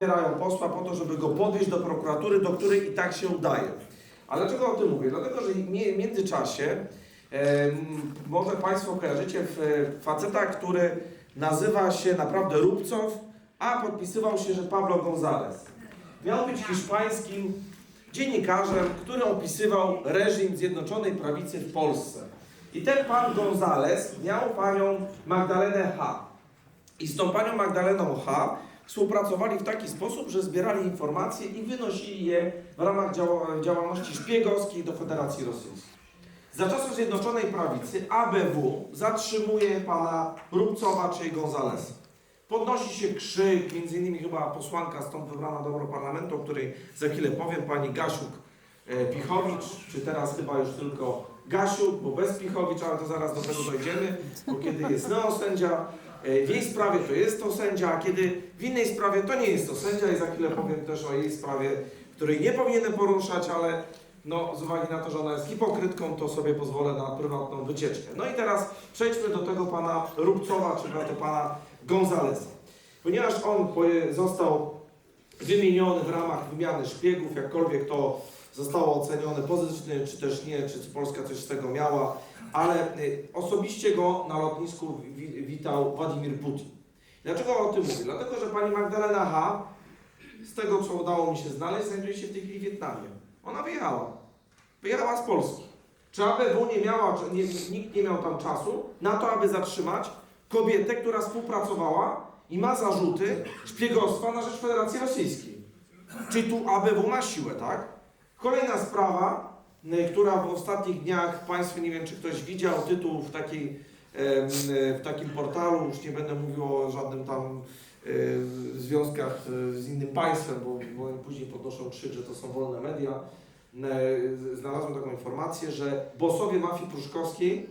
wybierają posła po to, żeby go podwieźć do prokuratury, do której i tak się udaje. Ale dlaczego o tym mówię? Dlatego, że w międzyczasie em, może Państwo kojarzycie w, faceta, który nazywa się naprawdę Rubcow, a podpisywał się, że Pablo González. Miał być hiszpańskim dziennikarzem, który opisywał reżim Zjednoczonej Prawicy w Polsce. I ten pan González miał panią Magdalenę H. I z tą panią Magdaleną H. współpracowali w taki sposób, że zbierali informacje i wynosili je w ramach działa- działalności szpiegowskiej do Federacji Rosyjskiej. Za czasów Zjednoczonej Prawicy ABW zatrzymuje pana Rubcowa czy Gonzalesa. Podnosi się krzyk, między innymi chyba posłanka stąd wybrana do Europarlamentu, o której za chwilę powiem, pani Gasiuk e, czy teraz chyba już tylko Gasiuk, bo bez Pichowicz, ale to zaraz do tego dojdziemy, bo kiedy jest neosędzia, w jej sprawie to jest to sędzia, a kiedy w innej sprawie to nie jest to sędzia i za chwilę powiem też o jej sprawie, której nie powinienem poruszać, ale no, z uwagi na to, że ona jest hipokrytką, to sobie pozwolę na prywatną wycieczkę. No i teraz przejdźmy do tego pana Rubcowa, czy do pana Gonzalesa. Ponieważ on został wymieniony w ramach wymiany szpiegów, jakkolwiek to zostało ocenione pozytywnie, czy też nie, czy Polska coś z tego miała, ale y, osobiście go na lotnisku wi- witał Władimir Putin. Dlaczego o tym mówię? Dlatego, że pani Magdalena H., z tego co udało mi się znaleźć, znajduje się w tej chwili w Wietnamie. Ona wyjechała. Wyjechała z Polski. Czy ABW nie miała, czy nie, nikt nie miał tam czasu na to, aby zatrzymać kobietę, która współpracowała i ma zarzuty szpiegostwa na rzecz Federacji Rosyjskiej. Czyli tu ABW ma siłę, tak? Kolejna sprawa, która w ostatnich dniach, Państwo nie wiem, czy ktoś widział tytuł w, takiej, y, w takim portalu, już nie będę mówił o żadnym tam y, związkach y, z innym państwem, bo, później podnoszą krzyk, że to są wolne media. Znalazłem taką informację, że bosowie mafii pruszkowskiej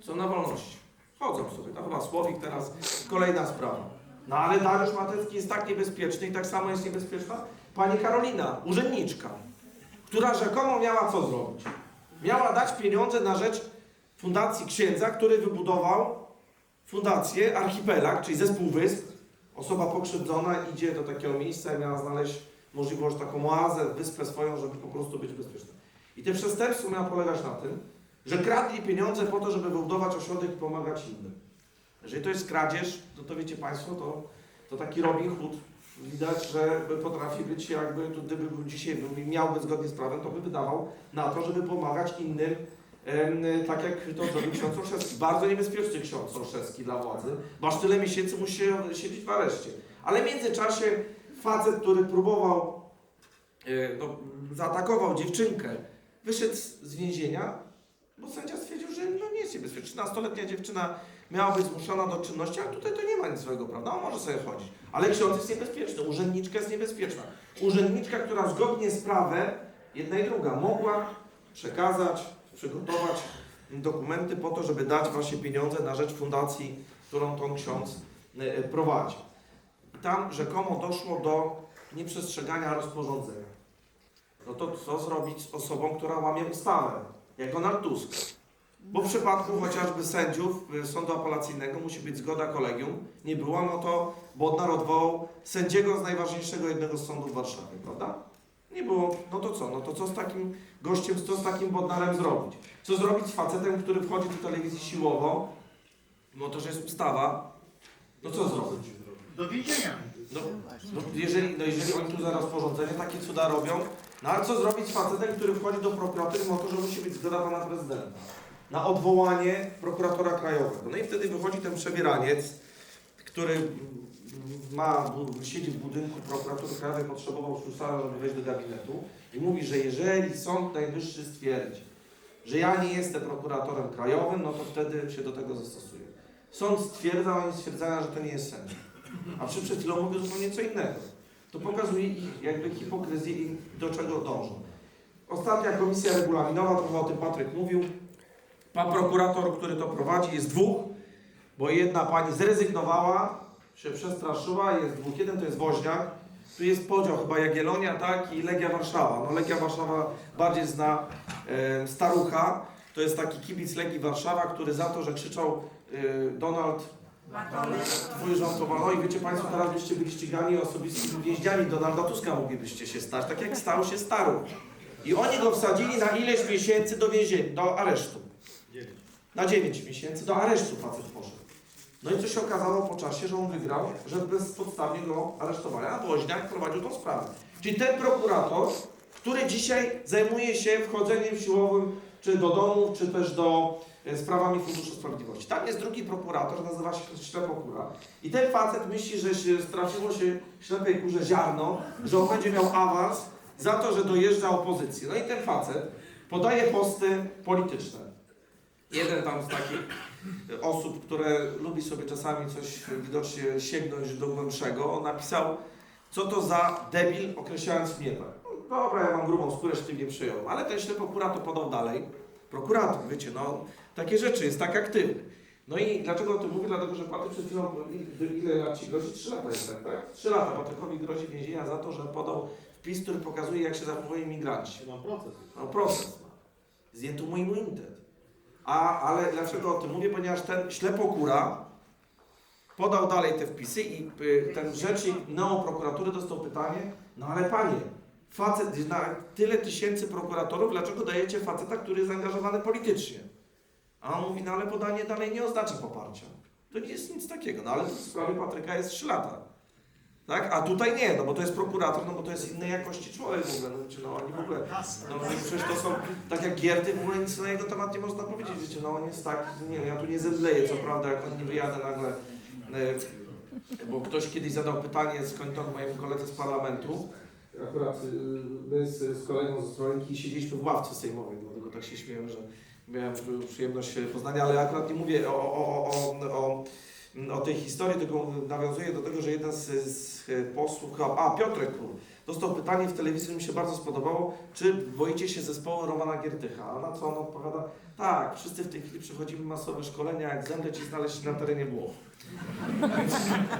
są na wolności. Chodzą sobie, tam chyba Słowik teraz, kolejna sprawa. No ale Dariusz Matecki jest tak niebezpieczny i tak samo jest niebezpieczna pani Karolina, urzędniczka, która rzekomo miała co zrobić? Miała dać pieniądze na rzecz fundacji księdza, który wybudował fundację Archipelag, czyli zespół wysp. Osoba pokrzywdzona idzie do takiego miejsca i miała znaleźć możliwość, taką oazę, wyspę swoją, żeby po prostu być bezpieczna. I te przestępstwo miało polegać na tym, że kradli pieniądze po to, żeby wybudować ośrodek i pomagać innym. Jeżeli to jest kradzież, to, to wiecie Państwo, to, to taki Robin Hood widać, że potrafi być jakby, gdyby był dzisiaj miałby zgodnie z prawem, to by wydawał na to, żeby pomagać innym, tak jak to zrobił ksiądz Olszewski. Bardzo niebezpieczny ksiądz Olszewski dla władzy, bo aż tyle miesięcy musi siedzieć w areszcie. Ale w międzyczasie facet, który próbował, e, no, zaatakował dziewczynkę, wyszedł z więzienia, bo sędzia stwierdził, że no nie jest niebezpieczna. 13-letnia dziewczyna miała być zmuszona do czynności, a tutaj to nie ma nic złego, prawda? On może sobie chodzić. Ale ksiądz jest niebezpieczny, urzędniczka jest niebezpieczna. Urzędniczka, która zgodnie z prawem, jedna i druga, mogła przekazać, przygotować dokumenty po to, żeby dać właśnie pieniądze na rzecz fundacji, którą ten ksiądz e, prowadzi. I tam rzekomo doszło do nieprzestrzegania rozporządzenia. No to co zrobić z osobą, która łamie ustawę, jak Donald Tusk? Bo w przypadku chociażby sędziów y, sądu apelacyjnego musi być zgoda kolegium. Nie była, no to Bodnar odwołał sędziego z najważniejszego jednego z sądów w Warszawie, prawda? Nie było, no to co? No to co z takim gościem, co z takim Bodnarem zrobić? Co zrobić z facetem, który wchodzi do telewizji siłowo? No to, że jest ustawa. No co zrobić? Do więzienia. No, no, jeżeli, no jeżeli oni tu za rozporządzenie takie cuda robią, no ale co zrobić z facetem, który wchodzi do prokuratury, no to, że musi być zgoda pana prezydenta na odwołanie prokuratora krajowego. No i wtedy wychodzi ten przebieraniec, który ma, siedzi w budynku prokuratury krajowej, potrzebował ślusarza, żeby wejść do gabinetu i mówi, że jeżeli Sąd Najwyższy stwierdzi, że ja nie jestem prokuratorem krajowym, no to wtedy się do tego zastosuje. Sąd stwierdza, oni stwierdzają, że to nie jest sędzia. A przy przed chwilą mówił zupełnie co innego. To pokazuje ich jakby hipokryzję i do czego dążą. Ostatnia komisja regulaminowa, trochę o tym Patryk mówił. Pan prokurator, który to prowadzi, jest dwóch, bo jedna pani zrezygnowała, się przestraszyła, jest dwóch. Jeden to jest Woźniak, tu jest podział chyba Jagiellonia, tak, i Legia Warszawa. No Legia Warszawa bardziej zna e, Starucha, to jest taki kibic Legii Warszawa, który za to, że krzyczał e, Donald Twój rząd to no i wiecie Państwo, teraz byście byli ścigani osobistymi więźniami Donalda Tuska moglibyście się stać, tak jak stał się Staru. I oni go wsadzili na ileś miesięcy do więzienia, do aresztu. Na 9 miesięcy do aresztu facet poszedł. No i co się okazało po czasie, że on wygrał, że bezpodstawnie go aresztowali, a Woźniak prowadził tą sprawę. Czyli ten prokurator, który dzisiaj zajmuje się wchodzeniem siłowym czy do domów, czy też do e, sprawami Funduszu Sprawiedliwości. Tam jest drugi prokurator, nazywa się Ślepokura. I ten facet myśli, że się się ślepej kurze ziarno, że on będzie miał awans za to, że dojeżdża opozycji. No i ten facet podaje posty polityczne. Jeden tam z takich osób, które lubi sobie czasami coś widocznie sięgnąć do głębszego, napisał, co to za debil, określając mnie tak. No, dobra, ja mam grubą skórę, tym nie przyjął. Ale ten ślepokura to podał dalej. Prokurator, wiecie, no, takie rzeczy, jest tak aktywny. No i dlaczego o tym mówię? Dlatego, że Patryk przed chwilą, ile- lat ci grozi? Trzy lata jest tak, tak? Trzy lata Patrykowi grozi więzienia za to, że podał wpis, który pokazuje, jak się zachowują imigranci. Mam proces. No proces. Zdjęto mu immunitet. A, ale dlaczego o tym mówię? Ponieważ ten ślepokura podał dalej te wpisy i y, ten rzecznik neoprokuratury dostał pytanie, no ale panie, facet, na tyle tysięcy prokuratorów, dlaczego dajecie faceta, który jest zaangażowany politycznie? A on mówi, no ale podanie dalej nie oznacza poparcia. To nie jest nic takiego, no ale w sprawie Patryka jest 3 lata. Tak? A tutaj nie, no bo to jest prokurator, no bo to jest innej jakości człowiek w ogóle. No, wiecie, no oni w ogóle, no przecież to są, tak jak Gierty, w ogóle nic na jego temat nie można powiedzieć, wiecie, no on jest tak, nie ja tu nie zemdleję, co prawda, jak on nie wyjadę nagle, e, bo ktoś kiedyś zadał pytanie skądinąd mojemu koledze z parlamentu, akurat y, my z, z kolegą z Ostrołęki siedzieliśmy w ławce sejmowej, dlatego tak się śmieję, że miałem przyjemność poznania, ale akurat nie mówię o, o, o, o, o o tej historii, tylko nawiązuję do tego, że jeden z, z posłów, chyba- a Piotrek Król, dostał pytanie w telewizji, mi się bardzo spodobało, czy boicie się zespołu Romana Giertycha? A na co on odpowiada, tak, wszyscy w tej chwili przechodzimy masowe szkolenia, jak zemdleć i znaleźć się na terenie Włoch.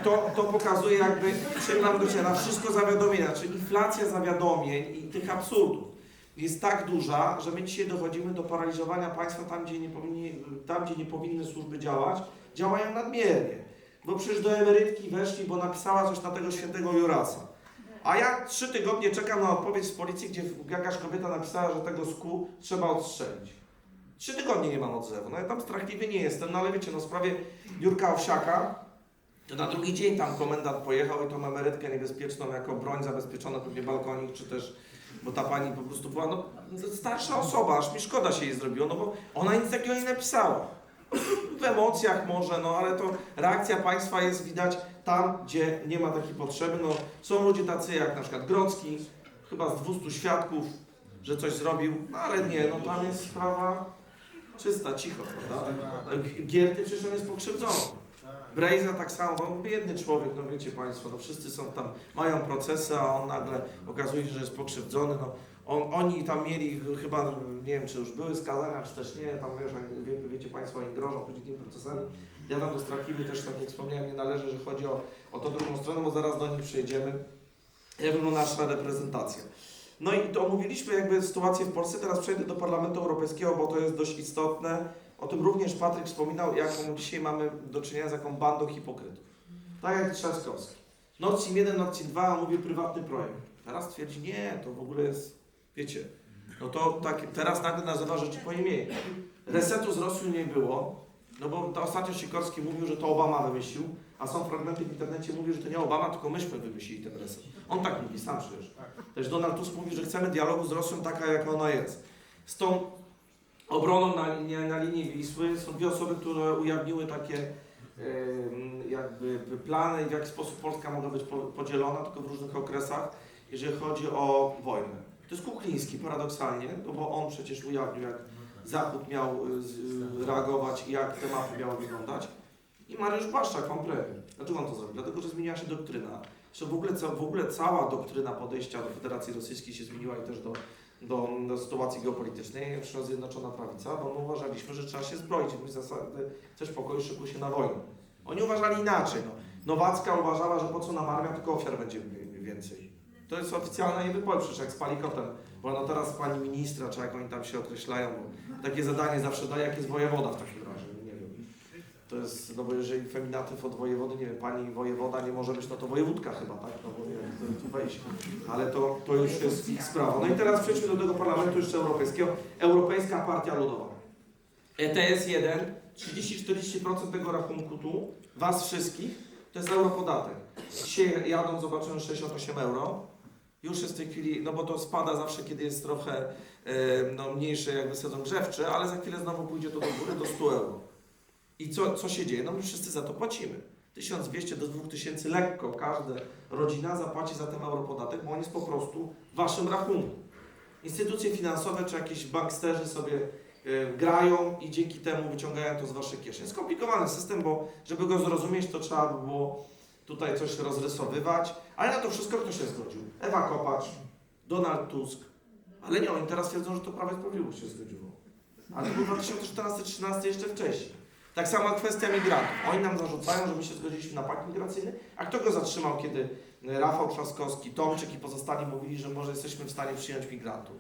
To, to pokazuje jakby, sięgam do ciebie, na wszystko zawiadomienia, czyli inflacja zawiadomień i tych absurdów jest tak duża, że my dzisiaj dochodzimy do paraliżowania państwa tam, gdzie nie, powinni, tam, gdzie nie powinny służby działać, działają nadmiernie. Bo przecież do emerytki weszli, bo napisała coś na tego świętego Jurasa. A ja trzy tygodnie czekam na odpowiedź z policji, gdzie jakaś kobieta napisała, że tego sku trzeba odstrzelić. Trzy tygodnie nie mam odzewu. No ja tam strachliwy nie jestem, no ale wiecie, no w sprawie Jurka Owsiaka, to na drugi dzień tam komendant pojechał i tą emerytkę niebezpieczną jako broń zabezpieczona, pewnie balkonik, czy też, bo ta pani po prostu była no, starsza osoba, aż mi szkoda się jej zrobiło, no bo ona nic takiego nie napisała. W emocjach może, no ale to reakcja państwa jest widać tam, gdzie nie ma takiej potrzeby. No, są ludzie tacy jak na przykład Grodzki, chyba z 200 świadków, że coś zrobił, no ale nie, no tam jest sprawa czysta, cicho, prawda? Gierty przecież on jest pokrzywdzony. Brejza tak samo, no biedny człowiek, no wiecie Państwo, no wszyscy są tam, mają procesy, a on nagle okazuje się, że jest pokrzywdzony, no on, oni tam mieli chyba, nie wiem czy już były skazania, czy też nie, tam wiesz, wie, wiecie Państwo, oni drążą przed tymi procesami. Ja tam do Strakiwy też, tak jak wspomniałem, nie należy, że chodzi o, o tą drugą stronę, bo zaraz do nich przyjedziemy. Jak wygląda nasza reprezentacja. No i to omówiliśmy jakby sytuację w Polsce, teraz przejdę do Parlamentu Europejskiego, bo to jest dość istotne. O tym również Patryk wspominał, jaką dzisiaj mamy do czynienia z jaką bandą hipokrytów. Tak jak Trzaskowski. Stream 1, Nord Stream 2, mówię prywatny projekt. Teraz twierdzi, nie, to w ogóle jest, wiecie, no to tak, teraz nagle nazywa rzeczy po imieniu. Resetu z Rosją nie było, no bo to ostatnio Sikorski mówił, że to Obama wymyślił, a są fragmenty w internecie, mówią, że to nie Obama, tylko myśmy wymyślili ten reset. On tak mówi, sam przecież. Też Donald Tusk mówi, że chcemy dialogu z Rosją taka, jak ona jest. Z tą obroną na, linie, na linii Wisły są dwie osoby, które ujawniły takie jakby plany, w jaki sposób Polska mogła być po- podzielona, tylko w różnych okresach, jeżeli chodzi o wojnę. To jest Kukliński, paradoksalnie, no bo on przecież ujawnił, jak Zachód miał y, reagować i jak te mapy miały wyglądać. I Mariusz Błaszczak, pan premier. Dlaczego on to zrobił? Dlatego, że zmieniła się doktryna. Że w ogóle, w ogóle cała doktryna podejścia do Federacji Rosyjskiej się zmieniła i też do, do, do sytuacji geopolitycznej, przyszła Zjednoczona Prawica, bo my uważaliśmy, że trzeba się zbroić, jakąś zasady, coś pokoju szykuje się na wojnę. Oni uważali inaczej. No. Nowacka uważała, że po co nam armia, tylko ofiar będzie wi- więcej. To jest oficjalna jej wypowiedź, przecież jak z Palikotem, bo no teraz pani ministra, czy jak oni tam się określają, takie zadanie zawsze daje, jak jest wojewoda w takim. To jest, no bo jeżeli feminatyw od wojewody, nie wiem, pani wojewoda nie może być, no to wojewódka chyba, tak? No bo to tu wejść. Ale to, to już jest ich sprawa. No i teraz przejdźmy do tego parlamentu jeszcze europejskiego. Europejska Partia Ludowa. ETS 1, 30-40% tego rachunku tu, was wszystkich, to jest europodatek. Dzisiaj jadą, zobaczyłem 68 euro. Już jest w tej chwili, no bo to spada zawsze, kiedy jest trochę no, mniejszy jakby sezon grzewczy, ale za chwilę znowu pójdzie to do góry do 100 euro. I co, co się dzieje? No my wszyscy za to płacimy. 1200 do 2000 lekko każda rodzina zapłaci za ten europodatek, bo on jest po prostu w waszym rachunku. Instytucje finansowe czy jakieś banksterzy sobie e, grają i dzięki temu wyciągają to z waszych kieszeni. Skomplikowany system, bo żeby go zrozumieć, to trzeba by było tutaj coś rozrysowywać, ale na to wszystko kto się zgodził? Ewa Kopacz, Donald Tusk, ale nie, oni teraz twierdzą, że to Prawo i Sprawiedliwość się zgodziło. Ale to był 2014-2013 jeszcze wcześniej. Tak samo kwestia migrantów. Oni nam zarzucają, że my się zgodziliśmy na pakt migracyjny, a kto go zatrzymał, kiedy Rafał Trzaskowski, Tomczyk i pozostali mówili, że może jesteśmy w stanie przyjąć migrantów.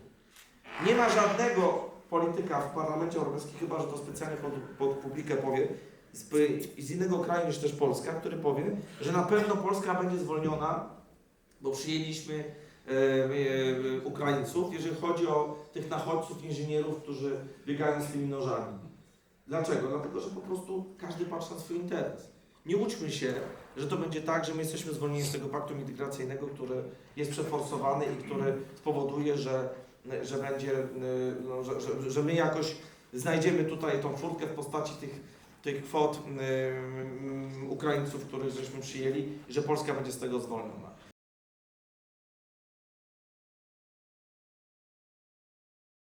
Nie ma żadnego polityka w Parlamencie Europejskim, chyba że to specjalnie pod, pod publikę powie, z, z innego kraju niż też Polska, który powie, że na pewno Polska będzie zwolniona, bo przyjęliśmy e, e, Ukraińców, jeżeli chodzi o tych nachodźców, inżynierów, którzy biegają z tymi nożami. Dlaczego? Dlatego, że po prostu każdy patrzy na swój interes. Nie łudźmy się, że to będzie tak, że my jesteśmy zwolnieni z tego paktu migracyjnego, który jest przeforsowany i który spowoduje, że, że będzie, no, że, że, że my jakoś znajdziemy tutaj tą furtkę w postaci tych, tych kwot Ukraińców, których żeśmy przyjęli że Polska będzie z tego zwolniona.